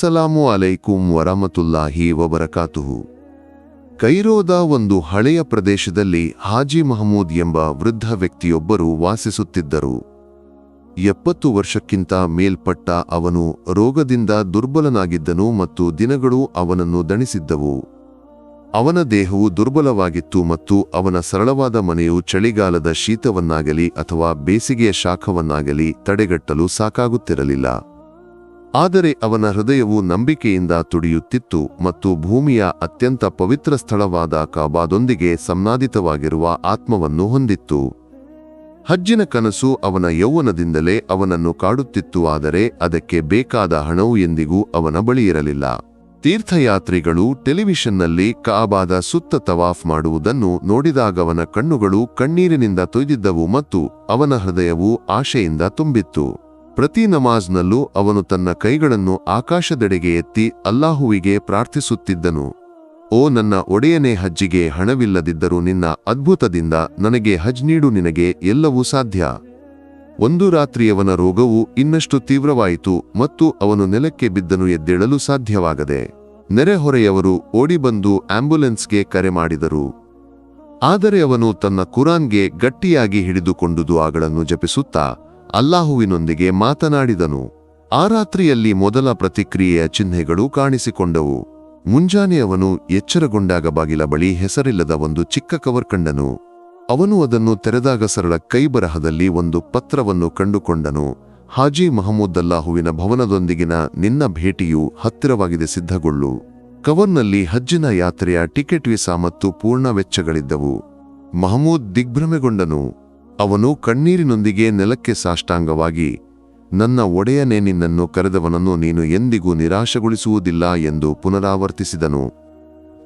ಸಲಾಮು ಅಲೈಕುಂ ವರಮತುಲ್ಲಾಹಿ ವಬರಕಾತುಹು. ಕೈರೋದ ಒಂದು ಹಳೆಯ ಪ್ರದೇಶದಲ್ಲಿ ಹಾಜಿ ಮಹಮೂದ್ ಎಂಬ ವೃದ್ಧ ವ್ಯಕ್ತಿಯೊಬ್ಬರು ವಾಸಿಸುತ್ತಿದ್ದರು. ಎಪ್ಪತ್ತು ವರ್ಷಕ್ಕಿಂತ ಮೇಲ್ಪಟ್ಟ ಅವನು ರೋಗದಿಂದ ದುರ್ಬಲನಾಗಿದ್ದನು ಮತ್ತು ದಿನಗಳು ಅವನನ್ನು ದಣಿಸಿದ್ದವು. ಅವನ ದೇಹವು ದುರ್ಬಲವಾಗಿತ್ತು ಮತ್ತು ಅವನ ಸರಳವಾದ ಮನೆಯು ಚಳಿಗಾಲದ ಶೀತವನ್ನಾಗಲಿ ಅಥವಾ ಬೇಸಿಗೆಯ ಶಾಖವನ್ನಾಗಲಿ ತಡೆಗಟ್ಟಲು ಸಾಕಾಗುತ್ತಿರಲಿಲ್ಲ. ಆದರೆ ಅವನ ಹೃದಯವು ನಂಬಿಕೆಯಿಂದ ತುಡಿಯುತ್ತಿತ್ತು ಮತ್ತು ಭೂಮಿಯ ಅತ್ಯಂತ ಪವಿತ್ರ ಸ್ಥಳವಾದ ಕಾಬಾದೊಂದಿಗೆ ಸಂನಾದಿತವಾಗಿರುವ ಆತ್ಮವನ್ನು ಹೊಂದಿತ್ತು. ಹಜ್ಜಿನ ಕನಸು ಅವನ ಯೌವನದಿಂದಲೇ ಅವನನ್ನು ಕಾಡುತ್ತಿತ್ತು, ಆದರೆ ಅದಕ್ಕೆ ಬೇಕಾದ ಹಣವು ಎಂದಿಗೂ ಅವನ ಬಳಿಯಿರಲಿಲ್ಲ. ತೀರ್ಥಯಾತ್ರಿಗಳು ಟೆಲಿವಿಷನ್ನಲ್ಲಿ ಕಾಬಾದ ಸುತ್ತ ತವಾಫ್ ಮಾಡುವುದನ್ನು ನೋಡಿದಾಗವನ ಕಣ್ಣುಗಳು ಕಣ್ಣೀರಿನಿಂದ ತೊಯ್ದಿದ್ದವು ಮತ್ತು ಅವನ ಹೃದಯವು ಆಶೆಯಿಂದ ತುಂಬಿತ್ತು. ಪ್ರತಿ ನಮಾಜ್ನಲ್ಲೂ ಅವನು ತನ್ನ ಕೈಗಳನ್ನು ಆಕಾಶದೆಡೆಗೆ ಎತ್ತಿ ಅಲ್ಲಾಹುವಿಗೆ ಪ್ರಾರ್ಥಿಸುತ್ತಿದ್ದನು. ಓ ನನ್ನ ಒಡೆಯನೇ ಹಜ್ಜಿಗೆ ಹಣವಿಲ್ಲದಿದ್ದರೂ ನಿನ್ನ ಅದ್ಭುತದಿಂದ ನನಗೆ ಹಜ್ ನೀಡು ನಿನಗೆ ಎಲ್ಲವೂ ಸಾಧ್ಯ. ಒಂದು ರಾತ್ರಿಯವನ ರೋಗವು ಇನ್ನಷ್ಟು ತೀವ್ರವಾಯಿತು ಮತ್ತು ಅವನು ನೆಲಕ್ಕೆ ಬಿದ್ದನು ಎದ್ದೇಳಲು ಸಾಧ್ಯವಾಗದೆ. ನೆರೆಹೊರೆಯವರು ಓಡಿಬಂದು ಆಂಬ್ಯುಲೆನ್ಸ್ಗೆ ಕರೆ ಮಾಡಿದರು. ಆದರೆ ಅವನು ತನ್ನ ಕುರಾನ್ಗೆ ಗಟ್ಟಿಯಾಗಿ ಹಿಡಿದುಕೊಂಡು ಆಗಳನ್ನು ಜಪಿಸುತ್ತಾ ಅಲ್ಲಾಹುವಿನೊಂದಿಗೆ ಮಾತನಾಡಿದನು. ಆ ರಾತ್ರಿಯಲ್ಲಿ ಮೊದಲ ಪ್ರತಿಕ್ರಿಯೆಯ ಚಿಹ್ನೆಗಳು ಕಾಣಿಸಿಕೊಂಡವು. ಮುಂಜಾನೆಯವನು ಎಚ್ಚರಗೊಂಡಾಗ ಬಾಗಿಲ ಬಳಿ ಹೆಸರಿಲ್ಲದ ಒಂದು ಚಿಕ್ಕ ಕವರ್ ಕಂಡನು. ಅವನು ಅದನ್ನು ತೆರೆದಾಗ ಸರಳ ಕೈಬರಹದಲ್ಲಿ ಒಂದು ಪತ್ರವನ್ನು ಕಂಡುಕೊಂಡನು. ಹಾಜಿ ಮಹಮೂದ್ ಅಲ್ಲಾಹುವಿನ ಭವನದೊಂದಿಗಿನ ನಿನ್ನ ಭೇಟಿಯು ಹತ್ತಿರವಾಗಿದೆ ಸಿದ್ಧಗೊಳ್ಳು. ಕವರ್ನಲ್ಲಿ ಹಜ್ಜಿನ ಯಾತ್ರೆಯ ಟಿಕೆಟ್ ವೀಸಾ ಮತ್ತು ಪೂರ್ಣ ವೆಚ್ಚಗಳಿದ್ದವು. ಮಹಮೂದ್ ದಿಗ್ಭ್ರಮೆಗೊಂಡನು. ಅವನು ಕಣ್ಣೀರಿನೊಂದಿಗೆ ನೆಲಕ್ಕೆ ಸಾಷ್ಟಾಂಗವಾಗಿ, ನನ್ನ ಒಡೆಯನೇ ನಿನ್ನನ್ನು ಕರೆದವನನ್ನು ನೀನು ಎಂದಿಗೂ ನಿರಾಶಗೊಳಿಸುವುದಿಲ್ಲ ಎಂದು ಪುನರಾವರ್ತಿಸಿದನು.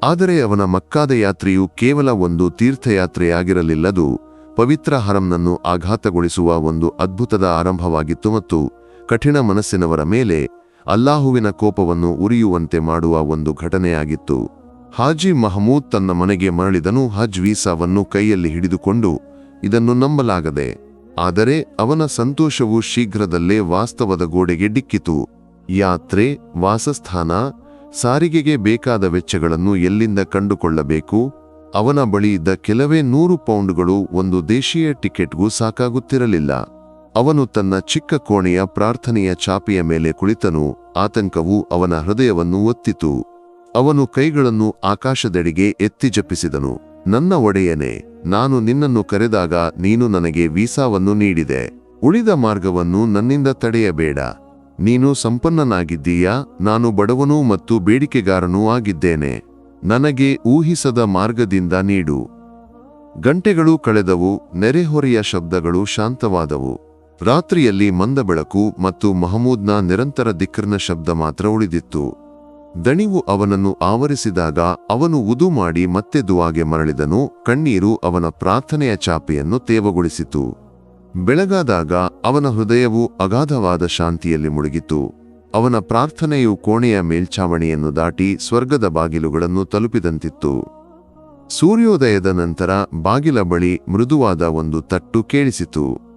ಆದರೆ ಅವನ ಮಕ್ಕಾದ ಯಾತ್ರೆಯು ಕೇವಲ ಒಂದು ತೀರ್ಥಯಾತ್ರೆಯಾಗಿರಲಿಲ್ಲದು, ಪವಿತ್ರ ಹರಂನನ್ನು ಆಘಾತಗೊಳಿಸುವ ಒಂದು ಅದ್ಭುತದ ಆರಂಭವಾಗಿತ್ತು ಮತ್ತು ಕಠಿಣ ಮನಸ್ಸಿನವರ ಮೇಲೆ ಅಲ್ಲಾಹುವಿನ ಕೋಪವನ್ನು ಉರಿಯುವಂತೆ ಮಾಡುವ ಒಂದು ಘಟನೆಯಾಗಿತ್ತು. ಹಾಜಿ ಮಹಮೂದ್ ತನ್ನ ಮನೆಗೆ ಮರಳಿದನು, ಹಜ್ ವೀಸಾವನ್ನು ಕೈಯಲ್ಲಿ ಹಿಡಿದುಕೊಂಡು ಇದನ್ನು ನಂಬಲಾಗದೆ, ಆದರೆ ಅವನ ಸಂತೋಷವು ಶೀಘ್ರದಲ್ಲೇ ವಾಸ್ತವದ ಗೋಡೆಗೆ ಡಿಕ್ಕಿತು. ಯಾತ್ರೆ, ವಾಸಸ್ಥಾನ, ಸಾರಿಗೆಗೆ ಬೇಕಾದ ವೆಚ್ಚಗಳನ್ನು ಎಲ್ಲಿಂದ ಕಂಡುಕೊಳ್ಳಬೇಕು, ಅವನ ಬಳಿ ಇದ್ದ ಕೆಲವೇ ನೂರು ಪೌಂಡ್ಗಳು ಒಂದು ದೇಶೀಯ ಟಿಕೆಟ್ಗೂ ಸಾಕಾಗುತ್ತಿರಲಿಲ್ಲ. ಅವನು ತನ್ನ ಚಿಕ್ಕ ಕೋಣೆಯ ಪ್ರಾರ್ಥನೆಯ ಚಾಪೆಯ ಮೇಲೆ ಕುಳಿತನು, ಆತಂಕವು ಅವನ ಹೃದಯವನ್ನು ಒತ್ತಿತು. ಅವನು ಕೈಗಳನ್ನು ಆಕಾಶದೆಡೆಗೆ ಎತ್ತಿ ಜಪಿಸಿದನು. ನನ್ನ ಒಡೆಯನೇ, ನಾನು ನಿನ್ನನ್ನು ಕರೆದಾಗ ನೀನು ನನಗೆ ವೀಸಾವನ್ನು ನೀಡಿದೆ. ಉಳಿದ ಮಾರ್ಗವನ್ನು ನನ್ನಿಂದ ತಡೆಯಬೇಡ. ನೀನು ಸಂಪನ್ನನಾಗಿದ್ದೀಯಾ? ನಾನು ಬಡವನೂ ಮತ್ತು ಬೇಡಿಕೆಗಾರನೂ ಆಗಿದ್ದೇನೆ. ನನಗೆ ಊಹಿಸದ ಮಾರ್ಗದಿಂದ ನೀಡು. ಗಂಟೆಗಳು ಕಳೆದವು, ನೆರೆಹೊರೆಯ ಶಬ್ದಗಳು ಶಾಂತವಾದವು. ರಾತ್ರಿಯಲ್ಲಿ ಮಂದ ಬೆಳಕು ಮತ್ತು ಮಹಮೂದ್ನ ನಿರಂತರ ದಿಕ್ಕರ್ನ ಶಬ್ದ ಮಾತ್ರ ಉಳಿದಿತ್ತು. ದಣಿವು ಅವನನ್ನು ಆವರಿಸಿದಾಗ ಅವನು ಉದು ಮಾಡಿ ಮತ್ತೆ ದುವಾಗೆ ಮರಳಿದನು, ಕಣ್ಣೀರು ಅವನ ಪ್ರಾರ್ಥನೆಯ ಚಾಪೆಯನ್ನು ತೇವಗೊಳಿಸಿತು. ಬೆಳಗಾದಾಗ ಅವನ ಹೃದಯವು ಅಗಾಧವಾದ ಶಾಂತಿಯಲ್ಲಿ ಮುಳುಗಿತು. ಅವನ ಪ್ರಾರ್ಥನೆಯು ಕೋಣೆಯ ಮೇಲ್ಛಾವಣಿಯನ್ನು ದಾಟಿ ಸ್ವರ್ಗದ ಬಾಗಿಲುಗಳನ್ನು ತಲುಪಿದಂತಿತ್ತು. ಸೂರ್ಯೋದಯದ ನಂತರ ಬಾಗಿಲ ಬಳಿ ಮೃದುವಾದ ಒಂದು ತಟ್ಟು ಕೇಳಿಸಿತು.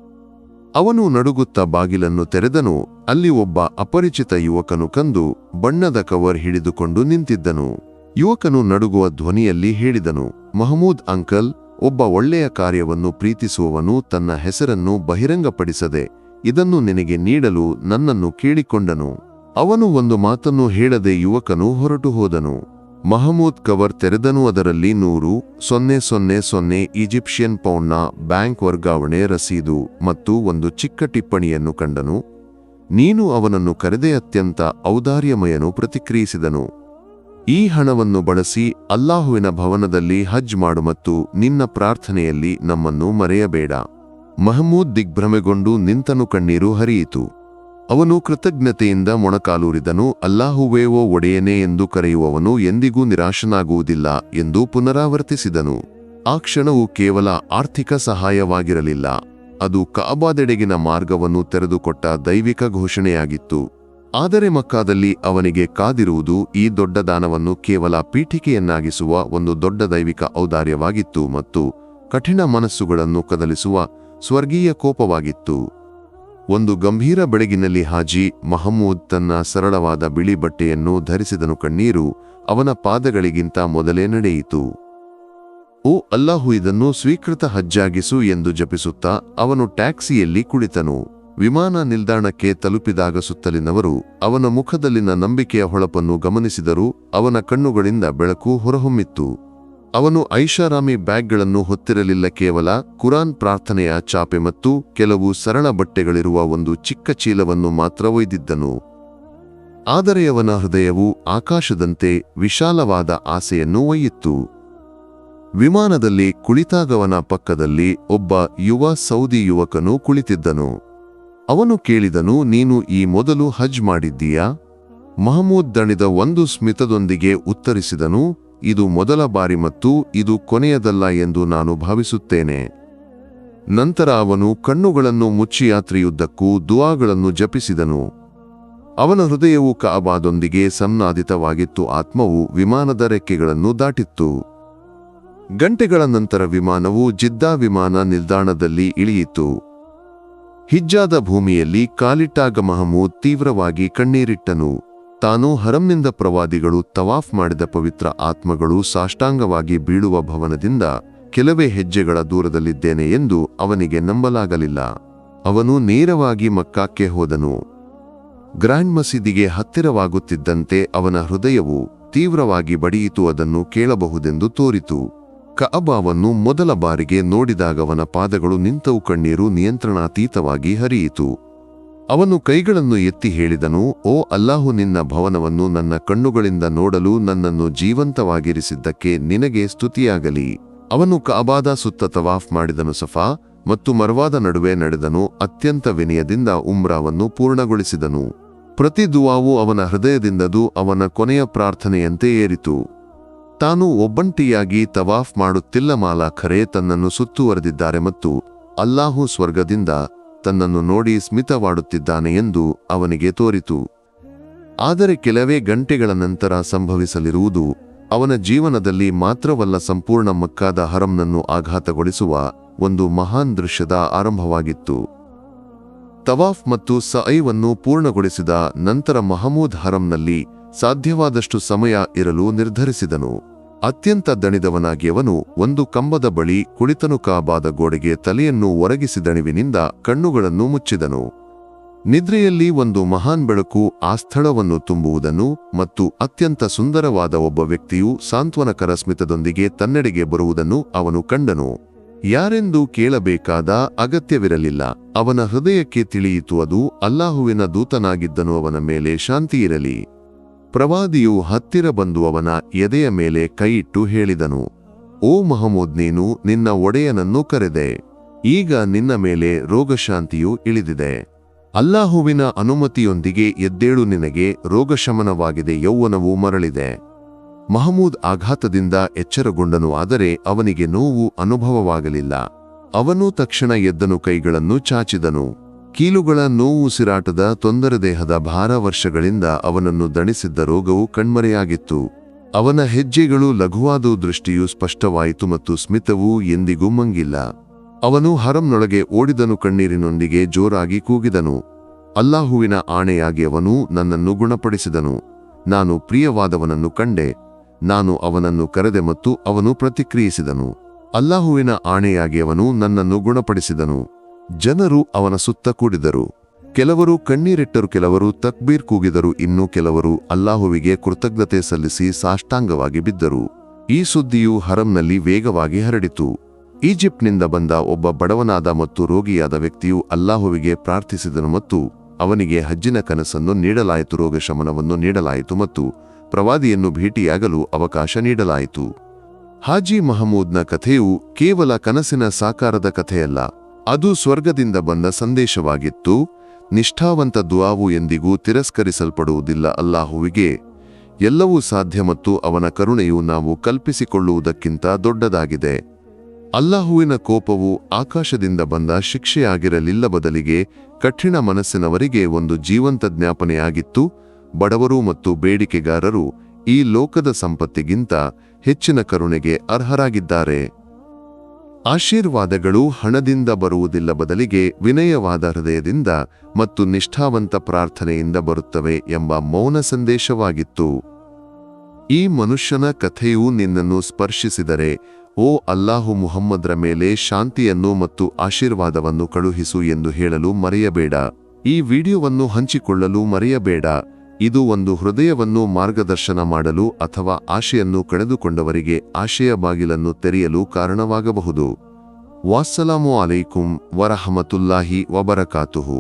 ಅವನು ನಡುಗುತ್ತ ಬಾಗಿಲನ್ನು ತೆರೆದನು, ಅಲ್ಲಿ ಒಬ್ಬ ಅಪರಿಚಿತ ಯುವಕನು ಕಂದು ಬಣ್ಣದ ಕವರ್ ಹಿಡಿದುಕೊಂಡು ನಿಂತಿದ್ದನು. ಯುವಕನು ನಡುಗುವ ಧ್ವನಿಯಲ್ಲಿ ಹೇಳಿದನು, ಮಹಮೂದ್ ಅಂಕಲ್, ಒಬ್ಬ ಒಳ್ಳೆಯ ಕಾರ್ಯವನ್ನು ಪ್ರೀತಿಸುವವನು ತನ್ನ ಹೆಸರನ್ನು ಬಹಿರಂಗಪಡಿಸದೆ ಇದನ್ನು ನಿನಗೆ ನೀಡಲು ನನ್ನನ್ನು ಕೇಳಿಕೊಂಡನು. ಅವನು ಒಂದು ಮಾತನ್ನು ಹೇಳದೆ ಯುವಕನು ಹೊರಟು ಹೋದನು ಮಹಮೂದ್ ಕವರ್ ತೆರೆದನು. ಅದರಲ್ಲಿ ನೂರು, ಸೊನ್ನೆ ಸೊನ್ನೆ ಸೊನ್ನೆ ಈಜಿಪ್ಷಿಯನ್ ಪೌಂಡ್ನ ಬ್ಯಾಂಕ್ ವರ್ಗಾವಣೆ ರಸೀದು ಮತ್ತು ಒಂದು ಚಿಕ್ಕ ಟಿಪ್ಪಣಿಯನ್ನು ಕಂಡನು. ನೀನು ಅವನನ್ನು ಕರೆದೆ ಅತ್ಯಂತ ಔದಾರ್ಯಮಯನು ಪ್ರತಿಕ್ರಿಯಿಸಿದನು. ಈ ಹಣವನ್ನು ಬಳಸಿ ಅಲ್ಲಾಹುವಿನ ಭವನದಲ್ಲಿ ಹಜ್ ಮಾಡು ಮತ್ತು ನಿನ್ನ ಪ್ರಾರ್ಥನೆಯಲ್ಲಿ ನಮ್ಮನ್ನು ಮರೆಯಬೇಡ. ಮಹಮೂದ್ ದಿಗ್ಭ್ರಮೆಗೊಂಡು ನಿಂತನು, ಕಣ್ಣೀರು ಹರಿಯಿತು. ಅವನು ಕೃತಜ್ಞತೆಯಿಂದ ಮೊಣಕಾಲೂರಿದನು, ಅಲ್ಲಾಹುವೇವೋ ಒಡೆಯನೇ ಎಂದು ಕರೆಯುವವನು ಎಂದಿಗೂ ನಿರಾಶನಾಗುವುದಿಲ್ಲ ಎಂದು ಪುನರಾವರ್ತಿಸಿದನು. ಆ ಕ್ಷಣವು ಕೇವಲ ಆರ್ಥಿಕ ಸಹಾಯವಾಗಿರಲಿಲ್ಲ. ಅದು ಕಾಬಾದೆಡೆಗಿನ ಮಾರ್ಗವನ್ನು ತೆರೆದುಕೊಟ್ಟ ದೈವಿಕ ಘೋಷಣೆಯಾಗಿತ್ತು. ಆದರೆ ಮಕ್ಕಾದಲ್ಲಿ ಅವನಿಗೆ ಕಾದಿರುವುದು ಈ ದೊಡ್ಡ ದಾನವನ್ನು ಕೇವಲ ಪೀಠಿಕೆಯನ್ನಾಗಿಸುವ ಒಂದು ದೊಡ್ಡ ದೈವಿಕ ಔದಾರ್ಯವಾಗಿತ್ತು ಮತ್ತು ಕಠಿಣ ಮನಸ್ಸುಗಳನ್ನು ಕದಲಿಸುವ ಸ್ವರ್ಗೀಯ ಕೋಪವಾಗಿತ್ತು. ಒಂದು ಗಂಭೀರ ಬೆಳಗಿನಲ್ಲಿ ಹಾಜಿ ಮಹಮೂದ್ ತನ್ನ ಸರಳವಾದ ಬಿಳಿ ಬಟ್ಟೆಯನ್ನು ಧರಿಸಿದನು ಕಣ್ಣೀರು ಅವನ ಪಾದಗಳಿಗಿಂತ ಮೊದಲೇ ನಡೆಯಿತು. ಓ ಅಲ್ಲಾಹು ಇದನ್ನು ಸ್ವೀಕೃತ ಹಜ್ಜಾಗಿಸು ಎಂದು ಜಪಿಸುತ್ತಾ ಅವನು ಟ್ಯಾಕ್ಸಿಯಲ್ಲಿ ಕುಳಿತನು. ವಿಮಾನ ನಿಲ್ದಾಣಕ್ಕೆ ತಲುಪಿದಾಗ ಸುತ್ತಲಿನವರು ಅವನ ಮುಖದಲ್ಲಿನ ನಂಬಿಕೆಯ ಹೊಳಪನ್ನು ಗಮನಿಸಿದರು ಅವನ ಕಣ್ಣುಗಳಿಂದ ಬೆಳಕು ಹೊರಹೊಮ್ಮಿತ್ತು. ಅವನು ಐಷಾರಾಮಿ ಬ್ಯಾಗ್ಗಳನ್ನು ಹೊತ್ತಿರಲಿಲ್ಲ ಕೇವಲ ಕುರಾನ್ ಪ್ರಾರ್ಥನೆಯ ಚಾಪೆ ಮತ್ತು ಕೆಲವು ಸರಳ ಬಟ್ಟೆಗಳಿರುವ ಒಂದು ಚಿಕ್ಕ ಚೀಲವನ್ನು ಮಾತ್ರ ಒಯ್ದಿದ್ದನು. ಆದರೆ ಅವನ ಹೃದಯವು ಆಕಾಶದಂತೆ ವಿಶಾಲವಾದ ಆಸೆಯನ್ನು ಒಯ್ಯಿತ್ತು. ವಿಮಾನದಲ್ಲಿ ಕುಳಿತಾಗವನ ಪಕ್ಕದಲ್ಲಿ ಒಬ್ಬ ಯುವ ಸೌದಿ ಯುವಕನು ಕುಳಿತಿದ್ದನು. ಅವನು ಕೇಳಿದನು, ನೀನು ಈ ಮೊದಲು ಹಜ್ ಮಾಡಿದ್ದೀಯಾ? ಮಹಮೂದ್ ದಣಿದ ಒಂದು ಸ್ಮಿತದೊಂದಿಗೆ ಉತ್ತರಿಸಿದನು ಇದು ಮೊದಲ ಬಾರಿ ಮತ್ತು ಇದು ಕೊನೆಯದಲ್ಲ ಎಂದು ನಾನು ಭಾವಿಸುತ್ತೇನೆ. ನಂತರ ಅವನು ಕಣ್ಣುಗಳನ್ನು ಮುಚ್ಚಿ ಯಾತ್ರೆಯುದ್ದಕ್ಕೂ ದುವಾಗಳನ್ನು ಜಪಿಸಿದನು. ಅವನ ಹೃದಯವು ಕಾಬಾದೊಂದಿಗೆ ಸಂನಾದಿತವಾಗಿತ್ತು ಆತ್ಮವು ವಿಮಾನದ ರೆಕ್ಕೆಗಳನ್ನು ದಾಟಿತ್ತು. ಗಂಟೆಗಳ ನಂತರ ವಿಮಾನವು ಜಿದ್ದಾ ವಿಮಾನ ನಿಲ್ದಾಣದಲ್ಲಿ ಇಳಿಯಿತು. ಹಿಜ್ಜಾದ ಭೂಮಿಯಲ್ಲಿ ಕಾಲಿಟ್ಟಾಗ ಮಹಮೂದ್ ತೀವ್ರವಾಗಿ ಕಣ್ಣೀರಿಟ್ಟನು. ತಾನು ಹರಂನಿಂದ ಪ್ರವಾದಿಗಳು ತವಾಫ್ ಮಾಡಿದ ಪವಿತ್ರ ಆತ್ಮಗಳು ಸಾಷ್ಟಾಂಗವಾಗಿ ಬೀಳುವ ಭವನದಿಂದ ಕೆಲವೇ ಹೆಜ್ಜೆಗಳ ದೂರದಲ್ಲಿದ್ದೇನೆ ಎಂದು ಅವನಿಗೆ ನಂಬಲಾಗಲಿಲ್ಲ. ಅವನು ನೇರವಾಗಿ ಮಕ್ಕಾಕ್ಕೆ ಹೋದನು. ಗ್ರ್ಯಾಂಡ್ ಮಸೀದಿಗೆ ಹತ್ತಿರವಾಗುತ್ತಿದ್ದಂತೆ ಅವನ ಹೃದಯವು ತೀವ್ರವಾಗಿ ಬಡಿಯಿತು ಅದನ್ನು ಕೇಳಬಹುದೆಂದು ತೋರಿತು. ಕಅಬಾವನ್ನು ಮೊದಲ ಬಾರಿಗೆ ನೋಡಿದಾಗ ಅವನ ಪಾದಗಳು ನಿಂತವು ಕಣ್ಣೀರು ನಿಯಂತ್ರಣಾತೀತವಾಗಿ ಹರಿಯಿತು. ಅವನು ಕೈಗಳನ್ನು ಎತ್ತಿ ಹೇಳಿದನು, ಓ ಅಲ್ಲಾಹು, ನಿನ್ನ ಭವನವನ್ನು ನನ್ನ ಕಣ್ಣುಗಳಿಂದ ನೋಡಲು ನನ್ನನ್ನು ಜೀವಂತವಾಗಿರಿಸಿದ್ದಕ್ಕೆ ನಿನಗೆ ಸ್ತುತಿಯಾಗಲಿ. ಅವನು ಕಾಬಾದ ಸುತ್ತ ತವಾಫ್ ಮಾಡಿದನು ಸಫಾ, ಮತ್ತು ಮರ್ವಾದ ನಡುವೆ ನಡೆದನು, ಅತ್ಯಂತ ವಿನಯದಿಂದ ಉಮ್ರಾವನ್ನು ಪೂರ್ಣಗೊಳಿಸಿದನು. ಪ್ರತಿ ದುವಾವು ಅವನ ಹೃದಯದಿಂದದು ಅವನ ಕೊನೆಯ ಪ್ರಾರ್ಥನೆಯಂತೆ ಏರಿತು. ತಾನು ಒಬ್ಬಂಟಿಯಾಗಿ ತವಾಫ್ ಮಾಡುತ್ತಿಲ್ಲ, ಮಾಲಾಖರೆ ತನ್ನನ್ನು ಸುತ್ತುವರೆದಿದ್ದಾರೆ ಮತ್ತು ಅಲ್ಲಾಹು ಸ್ವರ್ಗದಿಂದ ತನ್ನನ್ನು ನೋಡಿ ಸ್ಮಿತವಾಡುತ್ತಿದ್ದಾನೆ ಎಂದು ಅವನಿಗೆ ತೋರಿತು. ಆದರೆ ಕೆಲವೇ ಗಂಟೆಗಳ ನಂತರ ಸಂಭವಿಸಲಿರುವುದು ಅವನ ಜೀವನದಲ್ಲಿ ಮಾತ್ರವಲ್ಲ ಸಂಪೂರ್ಣ ಮಕ್ಕಾದ ಹರಂನನ್ನು ಆಘಾತಗೊಳಿಸುವ ಒಂದು ಮಹಾನ್ ದೃಶ್ಯದ ಆರಂಭವಾಗಿತ್ತು. ತವಾಫ್ ಮತ್ತು ಸಐವನ್ನು ಪೂರ್ಣಗೊಳಿಸಿದ ನಂತರ ಮಹಮೂದ್ ಹರಂನಲ್ಲಿ ಸಾಧ್ಯವಾದಷ್ಟು ಸಮಯ ಇರಲು ನಿರ್ಧರಿಸಿದನು. ಅತ್ಯಂತ ದಣಿದವನಾಗಿಯವನು ಒಂದು ಕಂಬದ ಬಳಿ ಕುಳಿತನು ಕಾಬಾದ ಗೋಡೆಗೆ ತಲೆಯನ್ನು ಒರಗಿಸಿ ದಣಿವಿನಿಂದ ಕಣ್ಣುಗಳನ್ನು ಮುಚ್ಚಿದನು. ನಿದ್ರೆಯಲ್ಲಿ ಒಂದು ಮಹಾನ್ ಬೆಳಕು ಆ ಸ್ಥಳವನ್ನು ತುಂಬುವುದನ್ನು ಮತ್ತು ಅತ್ಯಂತ ಸುಂದರವಾದ ಒಬ್ಬ ವ್ಯಕ್ತಿಯು ಸಾಂತ್ವನಕರ ಸ್ಮಿತದೊಂದಿಗೆ ತನ್ನೆಡೆಗೆ ಬರುವುದನ್ನು ಅವನು ಕಂಡನು. ಯಾರೆಂದು ಕೇಳಬೇಕಾದ ಅಗತ್ಯವಿರಲಿಲ್ಲ. ಅವನ ಹೃದಯಕ್ಕೆ ತಿಳಿಯಿತು ಅದು ಅಲ್ಲಾಹುವಿನ ದೂತನಾಗಿದ್ದನು, ಅವನ ಮೇಲೆ ಶಾಂತಿಯಿರಲಿ ಪ್ರವಾದಿಯು ಹತ್ತಿರ ಬಂದು ಅವನ ಎದೆಯ ಮೇಲೆ ಕೈಯಿಟ್ಟು ಹೇಳಿದನು, ಓ ಮಹಮೂದ್, ನೀನು ನಿನ್ನ ಒಡೆಯನನ್ನು ಕರೆದೆ. ಈಗ ನಿನ್ನ ಮೇಲೆ ರೋಗಶಾಂತಿಯು ಇಳಿದಿದೆ. ಅಲ್ಲಾಹುವಿನ ಅನುಮತಿಯೊಂದಿಗೆ ಎದ್ದೇಳು, ನಿನಗೆ ರೋಗಶಮನವಾಗಿದೆ, ಯೌವನವು ಮರಳಿದೆ. ಮಹಮೂದ್ ಆಘಾತದಿಂದ ಎಚ್ಚರಗೊಂಡನು, ಆದರೆ ಅವನಿಗೆ ನೋವು ಅನುಭವವಾಗಲಿಲ್ಲ. ಅವನು ತಕ್ಷಣ ಎದ್ದನು, ಕೈಗಳನ್ನು ಚಾಚಿದನು. ಕೀಲುಗಳ ನೋವು ಉಸಿರಾಟದ ತೊಂದರೆ ದೇಹದ ಭಾರ ವರ್ಷಗಳಿಂದ ಅವನನ್ನು ದಣಿಸಿದ್ದ ರೋಗವು ಕಣ್ಮರೆಯಾಗಿತ್ತು. ಅವನ ಹೆಜ್ಜೆಗಳು ಲಘುವಾದ ದೃಷ್ಟಿಯು ಸ್ಪಷ್ಟವಾಯಿತು ಮತ್ತು ಸ್ಮಿತವು ಎಂದಿಗೂ ಮಂಗಿಲ್ಲ. ಅವನು ಹರಂನೊಳಗೆ ಓಡಿದನು, ಕಣ್ಣೀರಿನೊಂದಿಗೆ ಜೋರಾಗಿ ಕೂಗಿದನು. ಅಲ್ಲಾಹುವಿನ ಆಣೆಯಾಗಿ ಅವನು ನನ್ನನ್ನು ಗುಣಪಡಿಸಿದನು. ನಾನು ಪ್ರಿಯವಾದವನನ್ನು ಕಂಡೆ. ನಾನು ಅವನನ್ನು ಕರೆದೆ ಮತ್ತು ಅವನು ಪ್ರತಿಕ್ರಿಯಿಸಿದನು. ಅಲ್ಲಾಹುವಿನ ಆಣೆಯಾಗಿ ಅವನು ನನ್ನನ್ನು ಗುಣಪಡಿಸಿದನು. ಜನರು ಅವನ ಸುತ್ತ ಕೂಡಿದರು. ಕೆಲವರು ಕಣ್ಣೀರಿಟ್ಟರು, ಕೆಲವರು ತಕ್ಬೀರ್ ಕೂಗಿದರು, ಇನ್ನು ಕೆಲವರು ಅಲ್ಲಾಹುವಿಗೆ ಕೃತಜ್ಞತೆ ಸಲ್ಲಿಸಿ ಸಾಷ್ಟಾಂಗವಾಗಿ ಬಿದ್ದರು. ಈ ಸುದ್ದಿಯು ಹರಂನಲ್ಲಿ ವೇಗವಾಗಿ ಹರಡಿತು. ಈಜಿಪ್ಟ್ನಿಂದ ಬಂದ ಒಬ್ಬ ಬಡವನಾದ ಮತ್ತು ರೋಗಿಯಾದ ವ್ಯಕ್ತಿಯು ಅಲ್ಲಾಹುವಿಗೆ ಪ್ರಾರ್ಥಿಸಿದನು ಮತ್ತು ಅವನಿಗೆ ಹಜ್ಜಿನ ಕನಸನ್ನು ನೀಡಲಾಯಿತು ರೋಗ ಶಮನವನ್ನು ನೀಡಲಾಯಿತು ಮತ್ತು ಪ್ರವಾದಿಯನ್ನು ಭೇಟಿಯಾಗಲು ಅವಕಾಶ ನೀಡಲಾಯಿತು. ಹಾಜಿ ಮಹಮೂದ್ನ ಕಥೆಯು ಕೇವಲ ಕನಸಿನ ಸಾಕಾರದ ಕಥೆಯಲ್ಲ. ಅದು ಸ್ವರ್ಗದಿಂದ ಬಂದ ಸಂದೇಶವಾಗಿತ್ತು, ನಿಷ್ಠಾವಂತ ದುವಾವು ಎಂದಿಗೂ ತಿರಸ್ಕರಿಸಲ್ಪಡುವುದಿಲ್ಲ ಅಲ್ಲಾಹುವಿಗೆ. ಎಲ್ಲವೂ ಸಾಧ್ಯ ಮತ್ತು ಅವನ ಕರುಣೆಯು ನಾವು ಕಲ್ಪಿಸಿಕೊಳ್ಳುವುದಕ್ಕಿಂತ ದೊಡ್ಡದಾಗಿದೆ. ಅಲ್ಲಾಹುವಿನ ಕೋಪವು ಆಕಾಶದಿಂದ ಬಂದ ಶಿಕ್ಷೆಯಾಗಿರಲಿಲ್ಲ ಬದಲಿಗೆ ಕಠಿಣ ಮನಸ್ಸಿನವರಿಗೆ ಒಂದು ಜೀವಂತ ಜ್ಞಾಪನೆಯಾಗಿತ್ತು. ಬಡವರು ಮತ್ತು ಬೇಡಿಕೆಗಾರರು ಈ ಲೋಕದ ಸಂಪತ್ತಿಗಿಂತ ಹೆಚ್ಚಿನ ಕರುಣೆಗೆ ಅರ್ಹರಾಗಿದ್ದಾರೆ. ಆಶೀರ್ವಾದಗಳು ಹಣದಿಂದ ಬರುವುದಿಲ್ಲ ಬದಲಿಗೆ ವಿನಯವಾದ ಹೃದಯದಿಂದ ಮತ್ತು ನಿಷ್ಠಾವಂತ ಪ್ರಾರ್ಥನೆಯಿಂದ ಬರುತ್ತವೆ ಎಂಬ ಮೌನ ಸಂದೇಶವಾಗಿತ್ತು. ಈ ಮನುಷ್ಯನ ಕಥೆಯು ನಿನ್ನನ್ನು ಸ್ಪರ್ಶಿಸಿದರೆ, ಓ ಅಲ್ಲಾಹು ಮುಹಮ್ಮದ್ರ ಮೇಲೆ ಶಾಂತಿಯನ್ನು ಮತ್ತು ಆಶೀರ್ವಾದವನ್ನು ಕಳುಹಿಸು ಎಂದು ಹೇಳಲು ಮರೆಯಬೇಡ. ಈ ವಿಡಿಯೋವನ್ನು ಹಂಚಿಕೊಳ್ಳಲು ಮರೆಯಬೇಡ. ಇದು ಒಂದು ಹೃದಯವನ್ನು ಮಾರ್ಗದರ್ಶನ ಮಾಡಲು ಅಥವಾ ಆಶೆಯನ್ನು ಕಳೆದುಕೊಂಡವರಿಗೆ ಆಶೆಯ ಬಾಗಿಲನ್ನು ತೆರೆಯಲು ಕಾರಣವಾಗಬಹುದು. ವಾಸ್ಸಲಾಮು ಅಲೈಕುಂ ವರಹಮತುಲ್ಲಾಹಿ ವಬರಕಾತುಹು.